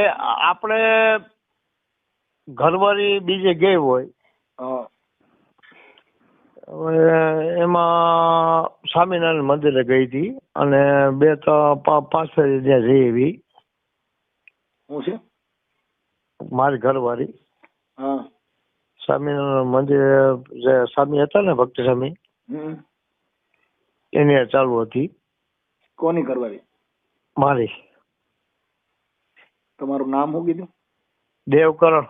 આપણે ઘરવાળી બીજે ગઈ હોય. એમાં સ્વામિનારાયણ મંદિરે ગઈ હતી અને બે ત્રણ પાંચ ત્યાં જઈ એવી. શું છે? મારી ઘરવાળી. સ્વામિનારાયણ મંદિરે જે સ્વામી હતા ને ભક્ત સ્વામી એની ચાલુ હતી. કોની ઘરવાળી? મારી. તમારું નામ શું કીધું? દેવકરણ.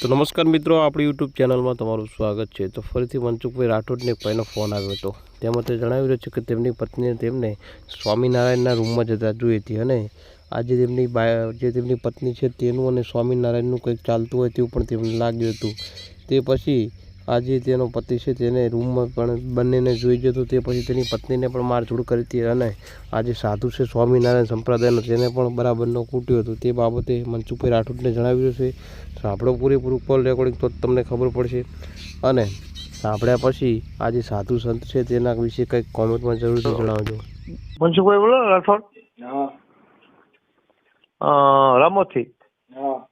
તો નમસ્કાર મિત્રો આપણી યુટ્યુબ ચેનલમાં તમારું સ્વાગત છે. તો ફરીથી મનસુખભાઈ રાઠોડને એક ભાઈનો ફોન આવ્યો હતો. તેમાં તે જણાવી રહ્યો છે કે તેમની પત્નીએ તેમને સ્વામિનારાયણના રૂમમાં જતા જોઈ હતી અને આજે તેમની બા જે તેમની પત્ની છે તેનું અને સ્વામિનારાયણનું કંઈક ચાલતું હોય તેવું પણ તેમને લાગ્યું હતું. તે પછી આજે તેનો પતિ છે તેને રૂમમાં પણ બંનેને જોઈ જતો તે પછી તેની પત્નીને પણ મારઝૂડ કરી હતી અને આજે સાધુ છે સ્વામિનારાયણ સંપ્રદાયનો તેને પણ બરાબરનો કૂટ્યો હતો. તે બાબતે મનસુખભાઈ રાઠોડને જણાવ્યું છે. સાંભળો પૂરેપૂરું કોલ રેકોર્ડિંગ તો તમને ખબર પડશે. અને સાંભળ્યા પછી આજે સાધુ સંત છે તેના વિશે કંઈક કોમેન્ટમાં જરૂરથી જણાવજો. મનસુખભાઈ બોલો રાઠોડ. હા અ, રામોથી હા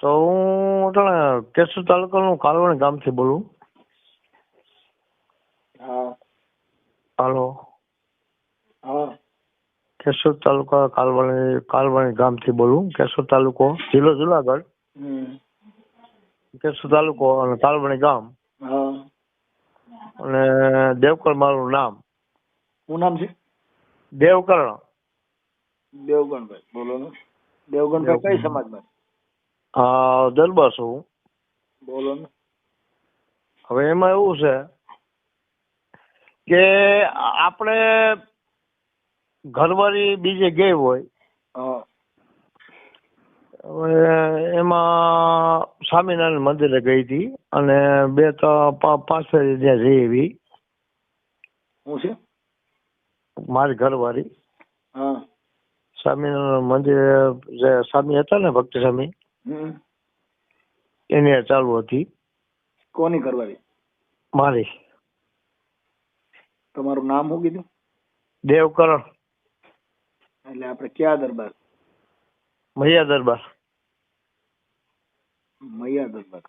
તો હું અટાણે કેશોદ તાલુકાનું કાલવણ ગામથી બોલું. હા. હાલો. હા. કેશોદ તાલુકા કાલવણી કાલવણી ગામથી બોલું. કેશોદ તાલુકો જિલ્લો જુનાગઢ. કેશોદ તાલુકો અને કાલવણી ગામ. અને દેવકર મારું નામ. શું નામ છે? દેવકર્ણ. દેવગણભાઈ. બોલો ને. દેવગણભાઈ કઈ સમાજમાં? અ, દરબાર છું બોલો ને. હવે એમાં એવું છે કે આપણે ઘરવાળી બીજે ગઈ હોય હવે એમાં સ્વામિનારાયણ મંદિરે ગઈ હતી અને બે ત્રણ પાંચ ત્યાં જઈ એવી. શું છે? મારી ઘરવાળી. હા. સ્વામિનારાયણ મંદિરે જે સ્વામી હતા ને ભક્ત સ્વામી એની ચાલુ હતી. કોની કરવાની? મારી. તમારું નામ શું કીધું? દેવકરણ. એટલે આપણે ક્યાં દરબાર? મૈયા દરબાર. મૈયા દરબાર.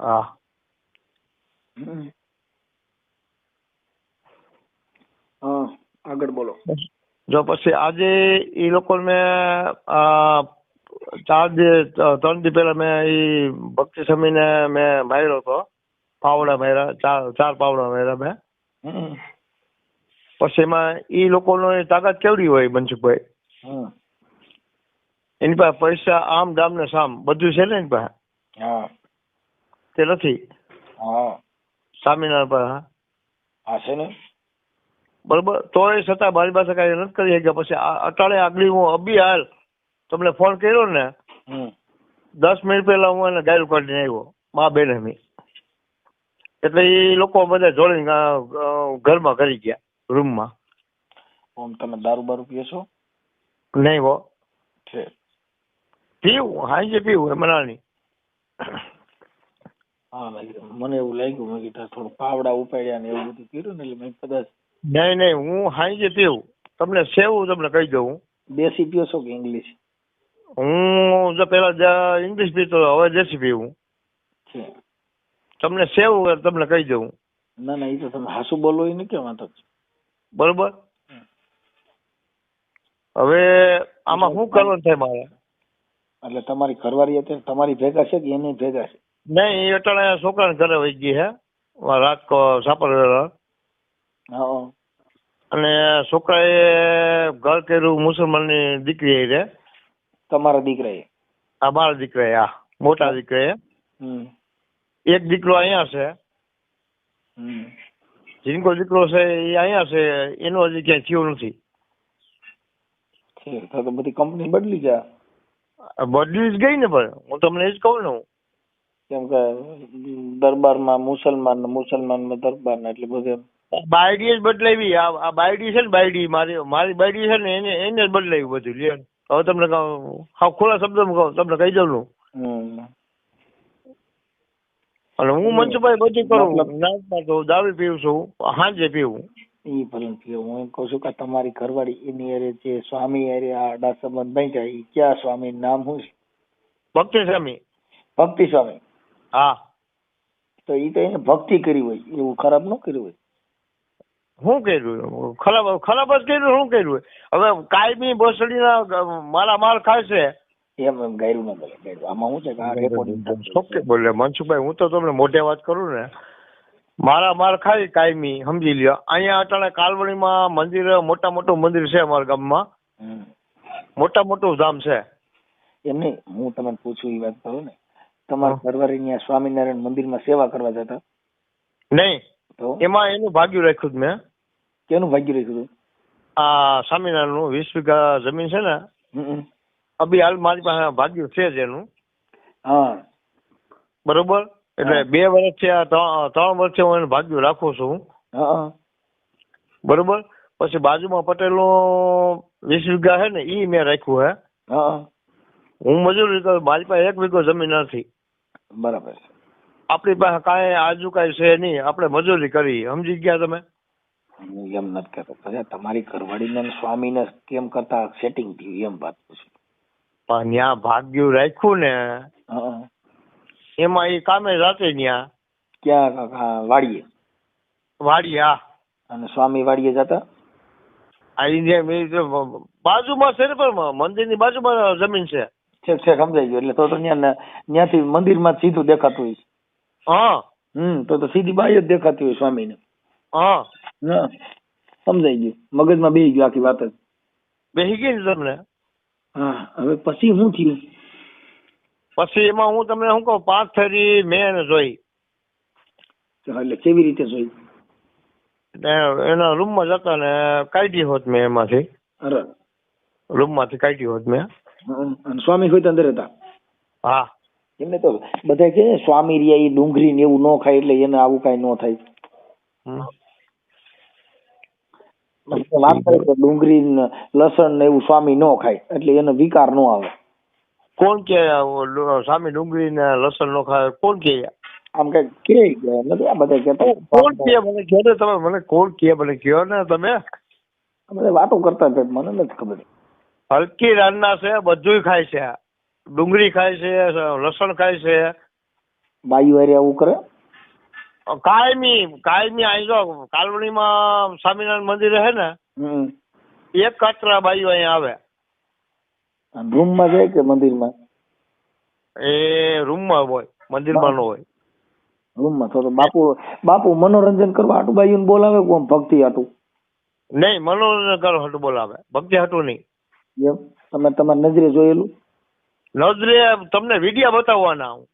હા. હા આગળ બોલો. જો પછી આજે એ લોકોને મેં અ, ચાર દિવસ ત્રણ દી પહેલા મેં એ ભક્તિ સ્વામીને મેં માર્યો હતો. પાવડા માર્યા ચાર ચાર પાવડા માર્યા મેં. પછી એમાં એ લોકોનો તાકાત કેવડી હોય મનસુખભાઈ. એની પાસે પૈસા આમ દામ ને સામ બધું છે ને એની પાસે? હા. તે નથી. સ્વામિનારાયણ પાસે હા. છે ને? બરોબર. તોય છતાં મારી પાસે કઈ નથી કરી શક્યા. પછી અટાળે આગળ હું અબી હાલ તમને ફોન કર્યો ને. દસ મિનિટ પહેલા હું એને ગાયલ કરીને આવ્યો મા બેન એમી એટલે એ લોકો બધા જોડીને ઘરમાં કરી ગયા રૂમમાં ઓમ તમે દારૂ બારૂ પીએ છો? નહીં હો. પીવું હાંજે પીવું એમાં નાની હા મને એવું લાગ્યું મેં કીધું થોડું પાવડા ઉપાડ્યા ને એવું બધું કર્યું ને એટલે મેં કદાચ નહીં નહીં હું હાંજે પીવું. તમને સેવું તમને કહી દઉં. દેશી પીઓ છો કે ઇંગ્લિશ? હું જો પેલા ઇંગ્લિશ પીતો હવે દેશી પીવું તમને સેવ તમને કહી દઉં. ના ના એ તો તમે હાસુ બોલો એ નહીં કે વાંધો. બરોબર? હવે આમાં શું કરવાનું થાય મારે? એટલે તમારી ઘરવાળી અત્યારે તમારી ભેગા છે કે એની ભેગા છે? નહીં એ અટાણે છોકરાને ઘરે વહી ગઈ હે. રાત સાપર અને છોકરાએ ઘર કર્યું મુસલમાનની દીકરી રે. તમારા દીકરાએ? આ મારા દીકરાએ આ મોટા દીકરાએ. હમ. એક દીકરો અહીંયા છે. જીનકો દીકરો છે એ અહીંયા છે એનો હજી ક્યાંય થયો નથી. તો તો બધી કંપની બદલી જા. બદલી જ ગઈ ને પણ હું તમને એ જ કહું ને હું. કેમ કે દરબારમાં મુસલમાન ને મુસલમાનમાં દરબાર ને એટલે બધે બાયડી જ બદલાવી આ આ બાયડી છે ને બાયડી મારી મારી બાયડી છે ને એને એને જ બદલાવી બધું લ્યો હવે તમને હા ખુલ્લા શબ્દમાં કહું તમને કહી દઉં. હમ અને હું મનસુભાઈ બધું કરું નાસ્તા કરું દારૂ પીવું છું હાંજે પીવું એ ભલે પીવું હું એમ કહું છું કે તમારી ઘરવાળી એની અરે જે સ્વામી અરે આ અડા સંબંધ બાંધ્યા એ ક્યાં સ્વામી નામ શું છે ભક્તિ સ્વામી ભક્તિ સ્વામી હા તો એ તો એને ભક્તિ કરી હોય એવું ખરાબ ન કર્યું હોય શું કર્યું? ખરાબ ખરાબ જ કર્યું શું કર્યું? હવે કાયમી બોસડીના ગ- મારા માલ ખાશે. એમ એમ ગાયરું ના બોલે આમાં શું છે કે આ રેકોર્ડિંગ ઓકે બોલે મનસુખભાઈ હું તો તમને મોઢે વાત કરું ને. મારા માલ ખાઈ કાયમી સમજી લ્યો. અહીંયા અટાણે કાલવણીમાં મંદિર મોટા મોટું મંદિર છે અમારા ગામમાં. મોટા મોટું ધામ છે. એમ નહીં હું તમને પૂછું એ વાત કરું ને. તમારા ત્યાં સ્વામિનારાયણ મંદિરમાં સેવા કરવા જતા? નહીં. એમાં એનું ભાગ્યું રાખ્યું મેં. કેનું ભાગ્યું રાખ્યું હતું? આ સ્વામિનારાયણનું વીસ વીઘા જમીન છે ને. અભી હાલ મારી પાસે ભાગ્યું છે જ એનું. હા. બરોબર? એટલે બે વર્ષથી છે ત્રણ વર્ષે વર્ષથી હું એનું ભાગ્યું રાખું છું. બરોબર? પછી બાજુમાં પટેલનું વીસ વીઘા છે ને ઈ મેં રાખ્યું હે. હા હું. મજૂરી કરું મારી પાસે એક વીઘો જમીન નથી. બરાબર આપણી પાસે કાંઈ આજુ કાંઈ છે નહીં. આપણે મજૂરી કરી. સમજી ગયા તમે? હું એમ નથી કહેતો. તમારી ઘરવાળીને ને સ્વામીને કેમ કરતા સેટિંગ થયું? એમ વાત પૂછું. પણ ત્યાં ભાગ્યું રાખ્યું ને. એમાં એ કામે રાતે ત્યાં. ક્યાં? વાડીએ. વાડીએ વાડી હા. અને સ્વામી વાડીએ જતા? બાજુમાં છે ને પણ મંદિરની બાજુમાં જમીન છે. છેક છેક સમજાઈ ગયું. એટલે તો તો ત્યાં ત્યાંથી મંદિરમાં માં સીધું દેખાતું હોય હા હમ તો તો સીધી બાઈ જ દેખાતી હોય સ્વામીને હા હા સમજાઈ ગયું મગજમાં બેસી ગયું આખી વાત જ બેસી ગઈ ને તમને હા હવે પછી શું થયું પછી એમાં હું તમને શું કહું પાંચ ફેરી મેં એને જોઈ એટલે કેવી રીતે જોઈ ને એના રૂમમાં જતા ને કાઢી હોત મેં એમાંથી અરે રૂમમાંથી કાઢી હોત મેં હમ. અને સ્વામી હોય તો અંદર હતા હા એમને તો બધા કે સ્વામી રહ્યા એ ડુંગળી ને એવું ન ખાય એટલે એને આવું કઈ ન થાય. વાત કરે કે ડુંગળી લસણ ને એવું સ્વામી ન ખાય એટલે એને વિકાર ન આવે. કોણ કે સ્વામી ડુંગળી ને લસણ નો ખાય? કોણ કે? આમ કઈ કે નથી આ બધા કેતા કોણ કે? મને કહો ને તમે મને કોણ કે? મને કહો ને તમે. બધા વાતો કરતા મને નથી ખબર. હલકી રાનના છે બધુંય ખાય છે. ડુંગળી ખાય છે લસણ ખાય છે. બાયુ હારે આવું કરે? કાયમી કાયમી અહીં જો કાલવણીમાં સ્વામિનારાયણ મંદિર હે ને એક કાતરા બાઈઓ અહીંયા આવે. રૂમમાં જાય કે મંદિરમાં? એ રૂમમાં હોય મંદિરમાં નો હોય. રૂમમાં તો બાપુ બાપુ મનોરંજન કરવા આટું બાયુ ને બોલાવે કોમ ભક્તિ આટું નહીં મનોરંજન કરો હાટુ બોલાવે. ભક્તિ હાટુ નહીં. એમ? તમે તમારી નજરે જોયેલું? નજરે તમને વિડિયા બતાવવાના હું.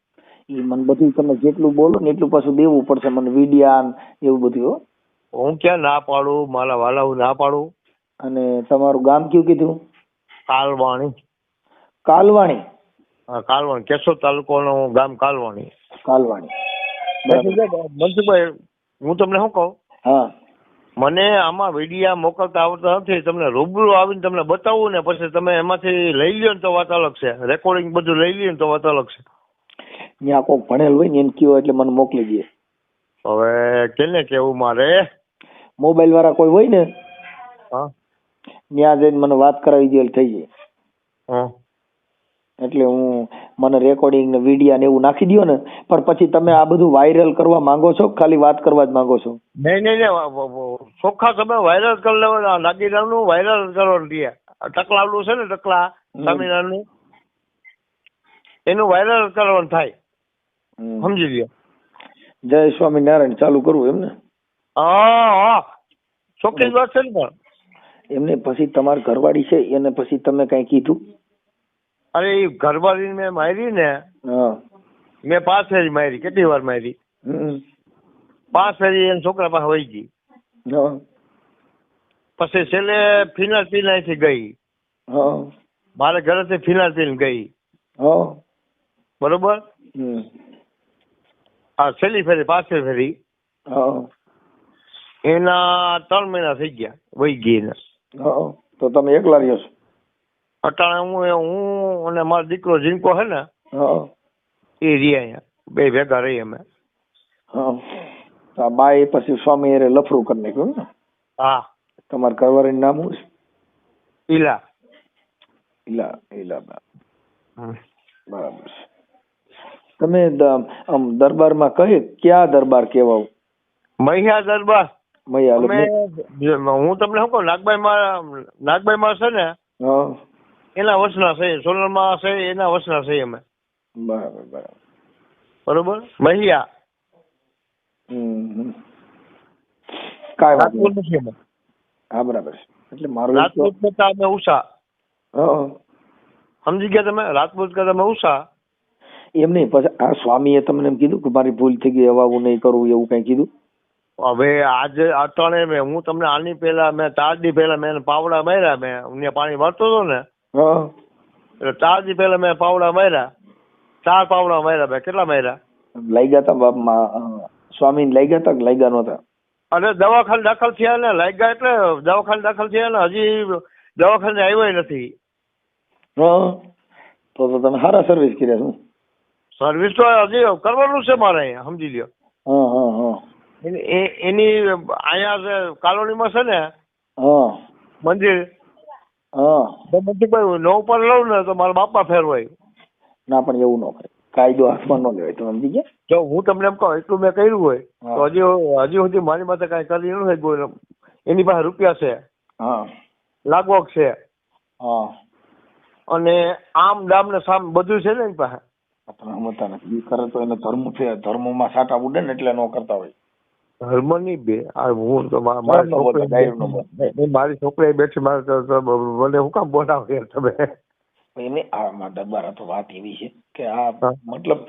એ મને બધું તમે જેટલું બોલો ને એટલું પાછું દેવું પડશે મને વિડિયા એવું બધું હો. હું ક્યાં ના પાડું? મારા વાલા હું ના પાડું? અને તમારું ગામ કયું કીધું? કાલવાણી. કાલવાણી? હા, કાલવાણી. કેશોદ તાલુકાનું ગામ કાલવાણી. કાલવાણી. મનસુખભાઈ હું તમને શું કહું? હા. મને આમાં વિડીયા મોકલતા આવડતા નથી. તમને રૂબરૂ આવીને તમને બતાવવું ને પછી તમે એમાંથી લઈ લ્યો ને તો વાત અલગ છે. રેકોર્ડિંગ બધું લઈ લ્યો ને તો વાત અલગ છે. ત્યાં કોઈ ભણેલ હોય ને એને કયો એટલે મને મોકલી દે. હવે કેને કેવું મારે? મોબાઈલ વાળા કોઈ હોય ને? હા. ત્યાં જઈને મને વાત કરાવી દે એટલે થઈ જાય. હા. એટલે હું મને રેકોર્ડિંગ ને વિડિયા ને એવું નાખી દો ને પણ પછી તમે આ બધું વાયરલ કરવા માંગો છો? ખાલી વાત કરવા જ માંગો છો? નહીં નહીં નહીં ચોખ્ખા તમે વાયરલ કરી લેવાના નાગીરામનું વાયરલ કરવાનું છે ટકલાવલું છે ને ટકલા. સ્વામિનારાયણનું એનું વાયરલ કરવાનું થાય. સમજી લ્યો જય સ્વામિનારાયણ ચાલુ કરવું એમને? હા હા. ચોખ્ખી વાત છે ને પણ. એમને પછી તમારી ઘરવાળી છે એને પછી તમે કઈ કીધું? અરે એ ઘરવાળી મેં મારી ને હા. મેં પાંચ ફેરી મારી કેટલી વાર મારી. પાંચ ફેરી એના છોકરા પાસે વહી ગઈ. હા. પછી છેલ્લે ફિનાઇલ પીને અહીંથી ગઈ. હા. મારે ઘરેથી ફિનાઇલ પીને ગઈ. હા. બરોબર? હમ. આ છેલ્લી ફેરી પાછળ ફેરી. હા. એના ત્રણ મહિના થઈ ગયા વહી ગઈ એના. તો તમે એકલા રહ્યો છો? અટાણે હું હું અને મારો દીકરો જીનકો છે ને હા. એ રહી અહીંયા. બે ભેગા રહી અમે. હા. આ પછી સ્વામી એ લફરું કરી નાખ્યું ને? હા. તમારા કરવારી નામ શું છે? ઈલા. ઈલા ઈલા. બરાબર તમે આમ દરબારમાં કઈ ક્યાં દરબાર કહેવાવ મહિયા દરબાર. મૈયા હું તમને શું કહું નાગબાઈ માં નાગબાઈ માં છે ને હા. એના વસના છે સોનલમાં છે એના વસના છે અમે. બરાબર બરાબર. બરોબર? મહિયા. કાંઈ વાંધો નથી અમે. હા બરાબર એટલે મારું રાજપૂત કરતા અમે ઉષા. હા સમજી ગયા તમે? રાજપૂત કરતા અમે ઉષા. એમ નહીં પછી આ સ્વામીએ તમને એમ કીધું કે મારી ભૂલ થઈ ગઈ હવા આવું નહીં કરવું એવું કઈ કીધું? હવે આજે અટાણે મેં હું તમને આની પહેલા મેં દી પહેલા મેં પાવડા માર્યા મેં. પાણી ભરતો હતો ને હા. એટલે ચાર દી પહેલા મેં પાવડા માર્યા. ચાર પાવડા માર્યા મેં. કેટલા માર્યા? લઈ ગયા હતા બાપમાં સ્વામી લઈ ગયા તા લઈ ગયા નહોતા? અને દવાખાને દાખલ થયા ને લાગ્યા એટલે દવાખાને દાખલ થયા ને હજી દવાખાને આવ્યો નથી. હા. તો તો તમે સારા સર્વિસ કર્યા શું સર્વિસ તો હજી કરવાનું છે મારે અહીંયા સમજી લ્યો. હા હા હા. એની એ- એની અહીંયા કોલોનીમાં છે ને હા. મંદિર હા. તો મંદિર નવ પર લઉં ને તો મારા બાપા ફેરવાય. ના પણ એવું ન કરે કાયદો હાથમાં ન લેવાય. તમે સમજી ગયા? જો હું તમને એમ કહું એટલું મેં કર્યું હોય તો હજી હજી સુધી મારી માથે કાંઈ કરી ન હોય એની પાસે રૂપિયા છે હા. લાગવગ છે. હા. અને આમ દામ ને સામ બધું છે ને એની પાસે. તમે સમજતા નથી કરે તો એને ધર્મ છે ધર્મમાં સાટા ઉડે ને એટલે ન કરતા હોય. ધર્મ બે. આ હું તો મારી છોકરી મારી બેઠી મારે મને હું કામ બોલાવો તમે? એને આમાં દરબાર તો વાત એવી છે કે આ મતલબ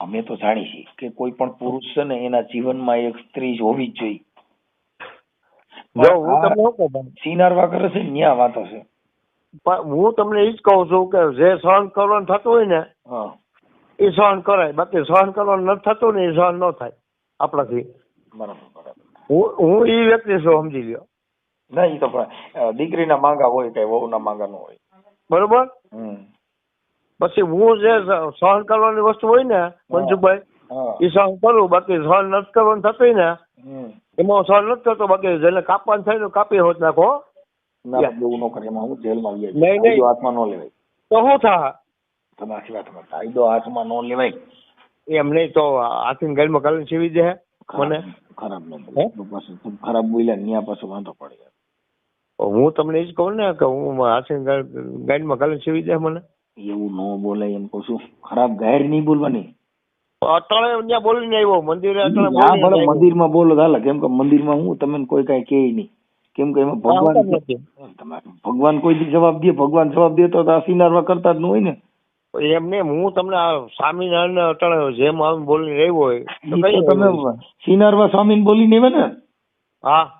અમે તો જાણી છીએ કે કોઈ પણ પુરુષ છે ને એના જીવનમાં એક સ્ત્રી જ હોવી જ જોઈએ. જો હું તમને શું કહું સિનારવા કરે છે ન્યા વાતો છે. હું તમને એ જ કહું છું કે જે સહન કરવાનું થતું હોય ને હા. એ સહન કરાય. બાકી સહન કરવાનું નથી થતું ને એ સહન ન થાય આપણાથી. બરાબર બરાબર હું હું એ વ્યક્તિ છું સમજી લ્યો. ના એ તો દીકરીના માંગા હોય કઈ વહુના માંગા ન હોય. બરોબર? પછી હું જે સહન કરવાની વસ્તુ હોય ને મંજુભાઈ એ સહન કરું બાકી સહન નથી કરવાનું થતું ને એમાં સહન નથી કરતો બાકી જેને કાપવાનું થાય ને કાપી હોત નાખો ના યા. પણ એવું ન કરે એમાં હું જેલમાં આવી નહીં. હાથમાં નો લેવાય. તો શું થા? તમે આખી વાત કરો. કાયદો હાથમાં નો લેવાય. એમ નહીં તો હાથી ગાડીમાં કાલીને સીવી દે. મને? ખરાબ ન બોલે. પાછું ખરાબ બોલ્યા ન્યા પાછું વાંધો પડે હું તમને એ જ કહું ને કે હું હાથીને ગા- ગાડીમાં કાલીને સીવી દે મને. એવું ન બોલાય એમ કહું છું. ખરાબ ગાયર નહીં બોલવાની. અટળે ત્યાં બોલીને આવ્યો મંદિરે અટળે હા ભલે મંદિરમાં બોલો ચાલે કેમ કે મંદિરમાં હું તમને કોઈ કઈ કહે નહીં. કેમ કે એમાં ભગવાન ભગવાન કોઈ જવાબ દે ભગવાન જવાબ દે તો આ સિનારવા કરતા જ ન હોય ને. એમ નહીં હું તમને સ્વામિનારાયણ અટાણે જેમ આમ બોલીને આવ્યો હોય તો તમે સિનારવા સ્વામી બોલી ને ને? હા.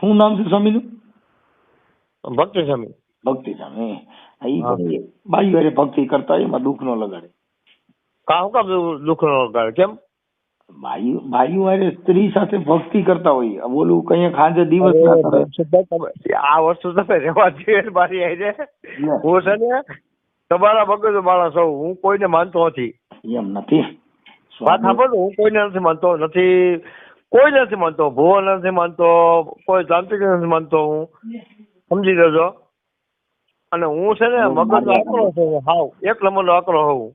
શું નામ છે સ્વામીનું? ભક્તિ સ્વામી ભક્તિ સ્વામી બાઈ વારે ભક્તિ કરતા હોય, એમાં દુઃખ ન લગાડે. કા હું કામ દુઃખ નો લગાડે? કેમ? ભાઈ ભાઈઓ હારે સ્ત્રી સાથે ભક્તિ કરતા હોય. બોલું કઈ ખાંજે દિવસ અરે, આ વસ્તુ તમે રહેવા દે મારી. લે, હું છે ને તમારા મગજ માણસ છું હું કોઈને માનતો નથી. એમ નથી. વાત સાંભળો હું કોઈને નથી માનતો નથી કોઈ નથી માનતો ભુવન નથી માનતો કોઈ તાંત્રિક નથી માનતો હું. સમજી લેજો અને હું છે ને મગજ મારી આકરો છું હાવ એક નંબરનો આકરો હોઉં.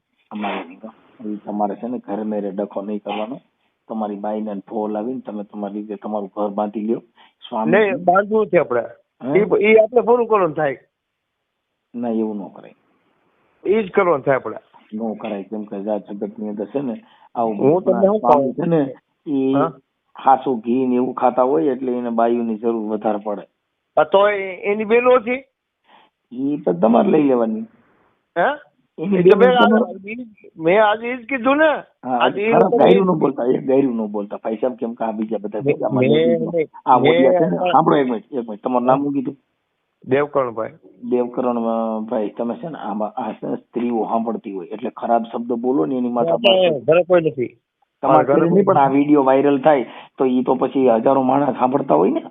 તમારે છે ને ઘરે મેરે ડખો નહીં કરવાનો. તમારી બાઈને ફો લાવીને તમે તમારી રીતે તમારું ઘર બાંધી લ્યો. સ્વામી બાંધવું છે આપણે. એ આપણે પૂરું કરવાનું થાય. ના એવું ન કરાય. ઈ જ કરવાનું થાય આપણે નો કરાય કેમ કે જાત જગતની અંદર છે ને આવું હું તમને શું કહું? છે ને એ ખાસું ઘી ને એવું ખાતા હોય એટલે એને બાયુની જરૂર વધારે પડે. તો એની બેનો હતી ઈ તો તમારે લઈ લેવાની. હે? મેં આજે- ઈ જ કીધું ને. આજે ગાયરું ન બોલતા એક ગાયરું ન બોલતા. ભાઈ સાહેબ કેમ કે આ બીજા બધા છે સાંભળો એક મિનિટ એક મિનિટ. તમારું નામ શું કીધું? દેવકરણભાઈ. દેવકરણ ભાઈ તમે છે ને આમાં આ છે ને સ્ત્રીઓ સાંભળતી હોય એટલે ખરાબ શબ્દ બોલો ને એની માથા ઘરે કોઈ નથી. તમારા ઘરે નહીં પણ આ વીડિયો વાયરલ થાય તો ઈ તો પછી હજારો માણસ સાંભળતા હોય ને.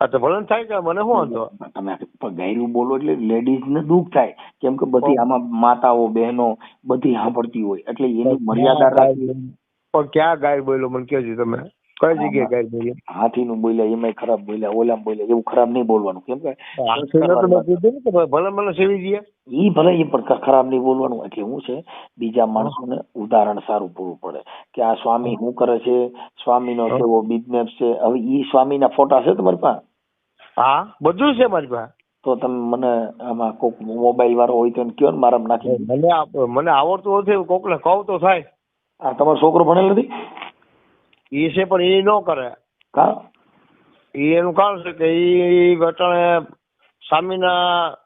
આ તો ભલે થાય કે મને શું વાંધો? તમે ગાયરું બોલો એટલે લેડીઝ ને દુઃખ થાય. કેમ કે બધી આમાં માતાઓ બહેનો બધી સાંભળતી હોય એટલે એની મર્યાદા રાખવી. પણ ક્યાં ગાય બોલ્યો મને કહેજો તમે. કઈ જગ્યાએ હાથીનું બોલ્યા એમાં ખરાબ બોલ્યા ઓલામાં બોલ્યા એવું ખરાબ નહીં બોલવાનું કેમ કે ભલે સેવી ઈ ભલે એ પણ ખરાબ નહીં બોલવાનું એટલે હું છે? બીજા માણસોને ઉદાહરણ સારું પૂરું પડે કે આ સ્વામી શું કરે છે? સ્વામીનો કેવો બિઝનેસ છે? હવે ઈ સ્વામીના ફોટા છે તમારી પાસે? હા બધું છે મારી પાસે. તો તમે મને આમાં કોક મોબાઈલ વાળો હોય તો કયો ને મારા નાખી મને મને આવડતું નથી કોકને કહું તો થાય. આ તમારો છોકરો ભણેલ નથી? એ છે પણ એ ન કરે. કા? એ એનું કારણ છે કે ઈ વટાણે સ્વામીના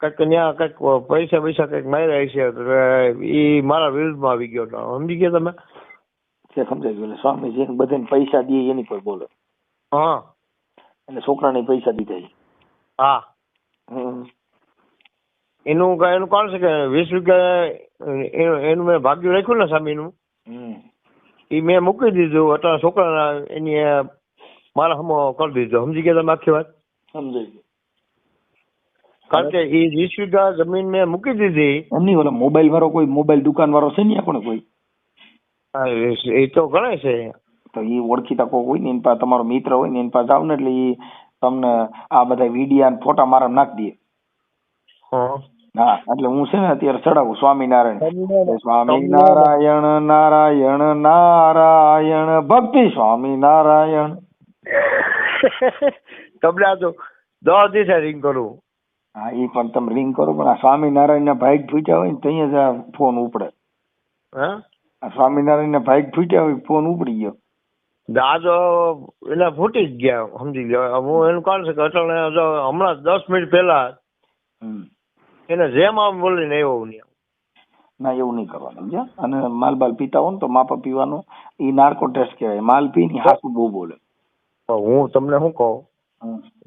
કંઈક ત્યાં કંઈક પૈસા પૈસા કંઈક માર્યા છે એ ઈ મારા વિરુદ્ધમાં આવી ગયો હતો સમજી ગયા તમે? છે સમજાઈ ગયું. સ્વામી જેને બધાને પૈસા દે એની કોઈ બોલે. હા. એટલે છોકરાને પૈસા દીધા હા. હમ. એનું એનું કારણ છે કે વીસ રૂપિયા એનું એનું મેં ભાગ્યું રાખ્યું ને સ્વામીનું હમ. એ મેં મૂકી દીધું અત્યારે છોકરાના એની મારા હમો કરી દીધો. સમજી ગયા તમે આખી વાત? સમજાઈ ગયું. કારણ કે એ વીસ વીઘા જમીન મેં મૂકી દીધી. એમ નહીં ઓલા મોબાઈલ વાળો કોઈ મોબાઈલ દુકાન વાળો છે નહીં પણ કોઈ? એ- તો ગણાય છે. તો એ ઓળખીતા કોઈ હોય ને એની પાસે તમારો મિત્ર હોય ને એની પાસે જાવ ને એટલે એ તમને આ બધા વિડીયા ને ફોટા મારા નાખી દે. હા. હા એટલે હું છે ને અત્યારે ચડાવું સ્વામિનારાયણ. સ્વામિનારાયણ. નારાયણ નારાયણ ભક્તિ સ્વામિનારાયણ. તમને આ તો દસ દિવસે રિંગ કરું. હા એ પણ તમે રિંગ કરો પણ આ સ્વામિનારાયણ ના ભાઈ ફૂટ્યા હોય ને ત્યાં જ આ ફોન ઉપડે. હા? આ સ્વામિનારાયણ ના ભાઈ ફૂટ્યા હોય ફોન ઉપડી ગયો. દાદો એટલે ફૂટી જ ગયા સમજી ગયો હું એનું કારણ છે કે અટલ હમણાં દસ મિનિટ પહેલા હમ. એને જેમ આમ બોલીને એવો ત્યાં. ના એવું નહીં કરવાનું સમજ્યા? અને માલ બાલ પીતા હોય ને તો માપા પીવાનું એ નાર્કો ટેસ્ટ કહેવાય. માલ પી ને હાસુ બહુ બોલે. હું તમને શું કહું.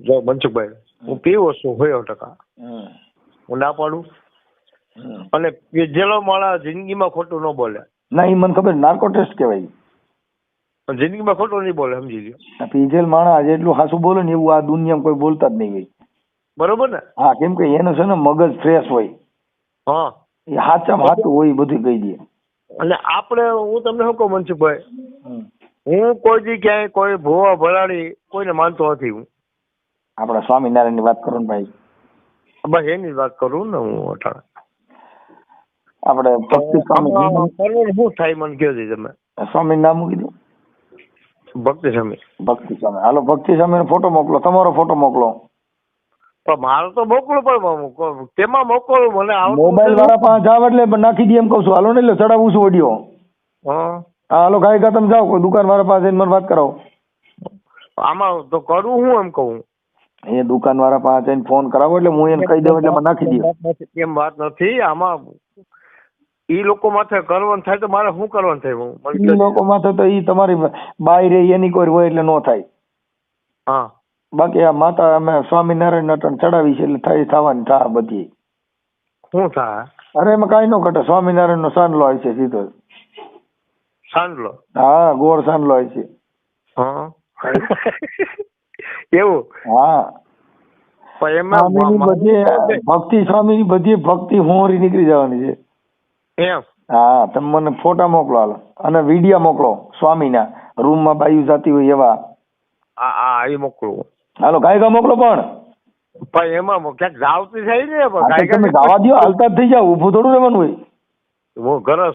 જો મનસુખભાઈ હું પીવો છું હોય ટકા. હું ના પાડું? અને પીધેલો માણસ જિંદગીમાં ખોટું ન બોલે. ના એ મને ખબર નાર્કો ટેસ્ટ કહેવાય. જિંદગીમાં ખોટું નહીં બોલે સમજી આ પીધેલ માણસ જેટલું હાસુ બોલે ને એવું આ દુનિયામાં કોઈ બોલતા જ નહીં હોય. બરોબર ને? હા કેમ કે એનું છે ને મગજ ફ્રેશ હોય. હા. એ હાચામાં હાચું હોય એ બધું કહી દે. અને આપણે હું તમને શું કહું મનસુખભાઈ. હું કોઈ દી ક્યાંય કોઈ ભોવા ભરાડી કોઈને માનતો નથી હું. આપણા સ્વામિનારાયણની વાત કરું ને ભાઈ. બસ એની વાત કરું ને હું અટાણે આપણે ભક્તિ સ્વામી શું થાય મને કહો છે તમે? સ્વામી નામ મૂકી દો ભક્તિ સ્વામી. ભક્તિ સ્વામી. હાલો ભક્તિ સ્વામી ફોટો મોકલો તમારો ફોટો મોકલો. પણ મારે તો મોકલું પણ તેમાં મોકલું મને મોબાઈલ વાળા પાસે જાવ એટલે નાખી દે એમ કહું છું. હાલો ને એટલે ચડાવું છું ઓડિયો હા. હાલો ગાય તમે જાઓ કોઈ દુકાન વાળા પાસે મને વાત કરાવો. આમાં તો કરું હું એમ કહું. એ દુકાન વાળા પાસે જઈને ફોન કરાવો એટલે હું એને કહી દઉં એટલે મને નાખી દઉં એમ વાત નથી આમાં ઈ લોકો માથે કરવાનું થાય તો મારે શું કરવાનું થાય? હું ઈ લોકો માથે તો ઈ તમારી બાય રે એની કોઈ હોય એટલે નો થાય. હા. બાકી આ માતા અમે સ્વામિનારાયણ અટણ ચડાવી છે એટલે થાય થવાની થા બધી. શું થા? અરે એમાં કાંઈ ન ઘટે સ્વામિનારાયણ નો સાંડલો હોય છે સીધો સાંડલો? હા ગોળ સાંડલો હોય છે. એવું? હા. પણ એમાં સ્વામીની બધી ભક્તિ સ્વામીની બધી ભક્તિ હોરી નીકળી જવાની છે. એમ? હા તમે મને ફોટા મોકલો હાલો. અને વિડિયા મોકલો સ્વામીના. રૂમમાં બાયુ જાતી હોય એવા. આ એ મોકલું હાલો ગાયકા મોકલો પણ. પણ એમાં ક્યાંક જાવતી થાય ને પણ હા, તો ગાયકા તમે જવા દો હાલતા જ થઈ જાવ ઊભું થોડું રહેવાનું હોય. હું ઘરે